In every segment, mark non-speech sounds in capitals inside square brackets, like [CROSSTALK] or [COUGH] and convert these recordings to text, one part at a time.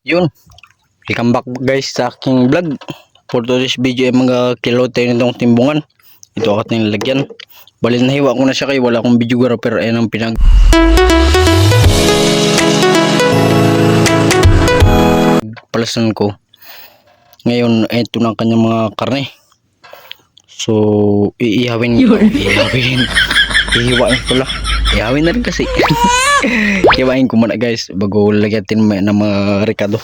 Yun. Welcome back guys sa aking vlog. For today's video ay mga kilo tayo nitong timbungan. Ito ako ating lalagyan. Bali nahiwa ko na siya kayo. Wala akong video pero ayan ang pinag... Palasan ko. Ngayon, ito na ang kanyang mga karne. So, iihawin ko. Iihawin. Ihiwain ko lang. Iihawin na rin kasi. [LAUGHS] Ihiwain ko muna guys. Bago lagyatin mo ng mga rekado.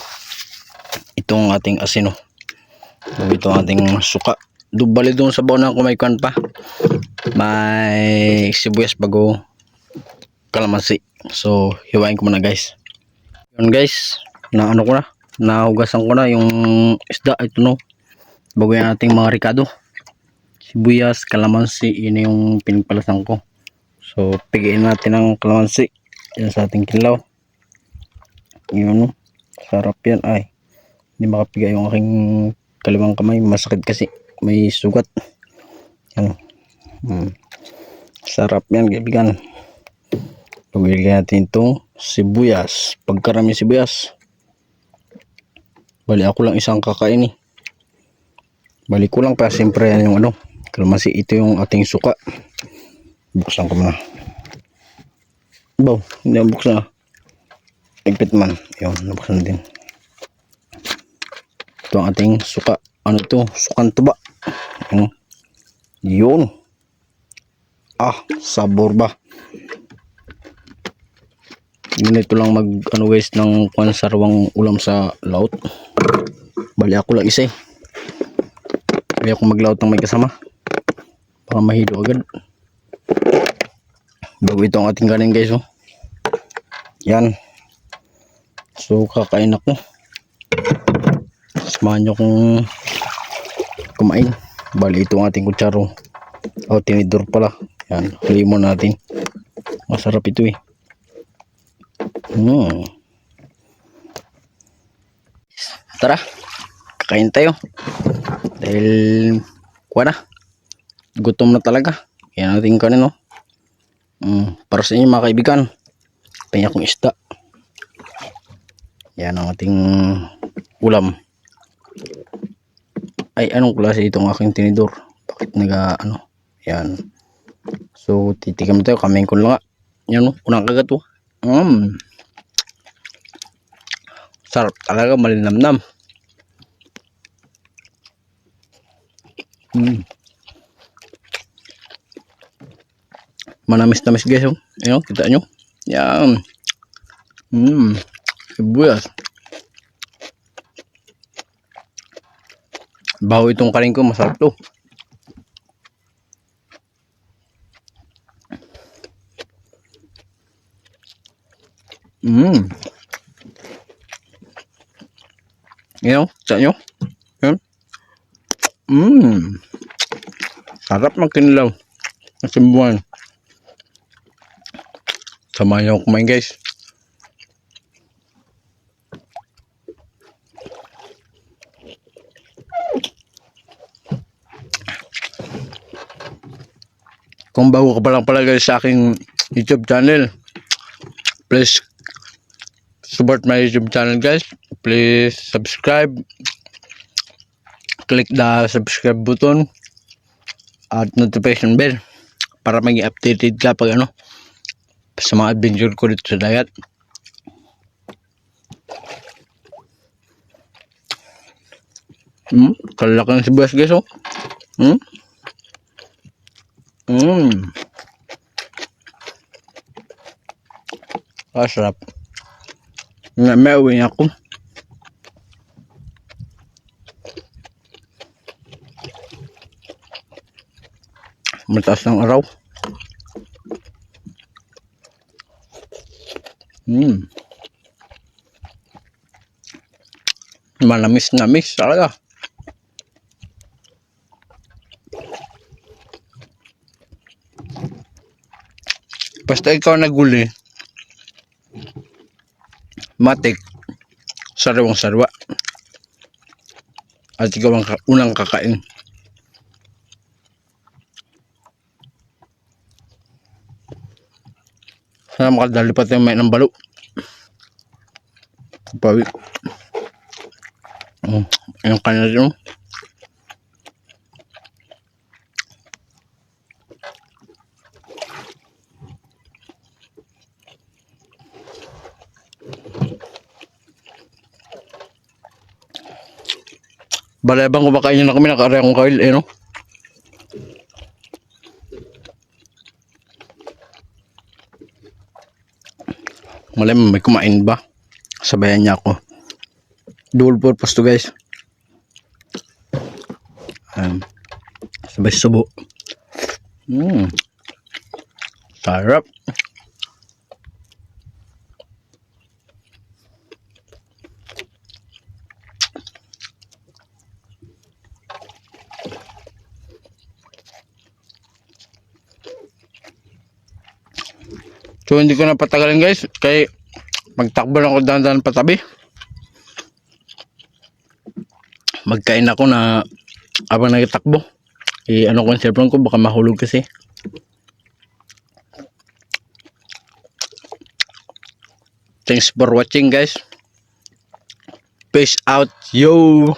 Itong ating asino. Ito ating suka. Dubali doon sa baon na kumaykuan pa. May sibuyas bago kalamansi. So, hiwain ko muna guys. Yun guys. Na ano ko na. Nahugasan ko na yung isda. Ito no. Bago yung ating mga rekado sibuyas, kalamansi, yun yung pinagpalasan ko. So, pigiin natin ang kalamansi. Yan sa ating kilaw. Yun, sarap yan. Ay, hindi makapiga yung aking kaliwang kamay. Masakit kasi. May sugat. Yan. Hmm. Sarap yan, kaibigan. Pagbilagyan natin itong sibuyas. Pagkarami sibuyas. Bali, ako lang isang kakain eh. Balik ko lang pa siyempre yan yung ano kalamansi ito yung ating suka buksan ko muna. Baw hindi ang buksan ah. Igpit man. Yun nabuksan din. Ito ang ating suka. Ano ito? Sukan tuba. Yun, yun. ah sabor ba? Ganito lang mag ano guys ng kwan sarwang ulam sa laut bali ako lang isa eh. Kaya ako maglaot ng may kasama. Baka mahilo agad bago ito ang ating kanin guys oh. yan. So kakain ako. Samahan nyo kung kumain. Bali ito ang ating kutsaro. O tinidor pala. Yan limon natin. Masarap ito eh. Hmm. tara kakain tayo. Dahil kuha na. Gutom na talaga. Yan natin kanin no mm, para sa inyo mga kaibigan tingnan akong isda. Yan ang ating ulam. Ay anong klase itong aking tinidor? Bakit naga ano? Yan. So titikam tayo kaming ko lang yan no? Unang kagat oh. Mm. sarap talaga malinamnam. Mm. Manamis-namis guys oh. Ayun, kita nyo. Yan. Mmm. Sibuyas. Baho itong kaling ko, masarap to. Mmm. Yan, kita nyo. Mmm. Sarap ng kinilaw. Ang simbuhan. Samahan niyo kumain guys. Kung bago ka pa pala guys sa aking YouTube channel, please support my YouTube channel guys. Please subscribe. Click the subscribe button at notification bell para maging updated ka pag ano sa mga adventure ko dito sa dagat. Hmm, kalaki ng sibuyas guys oh. Hmm? Hmm. Ah, sarap. Nga, may uwi ako. Mataas ng araw. Hmm. Manamis-namis talaga. Basta ikaw naguli. Matik. Sariwang sarwa. At ikaw ang unang kakain. Sana makadali pa tayo may ng balo. Pawi. Mm, yung kanya yun. Balebang kumakain na kami, nakaray akong kail, eh, no? Malay mo, may kumain ba? Sabayan niya ako. Dual purpose to guys. Um, sabay subo. Mm. Sarap. So hindi ko na patagalin guys kay magtakbo lang ako dahan-dahan patabi. Magkain ako na habang nagtakbo. Eh ano ko yung cellphone ko baka mahulog kasi. Thanks for watching guys. Peace out yo.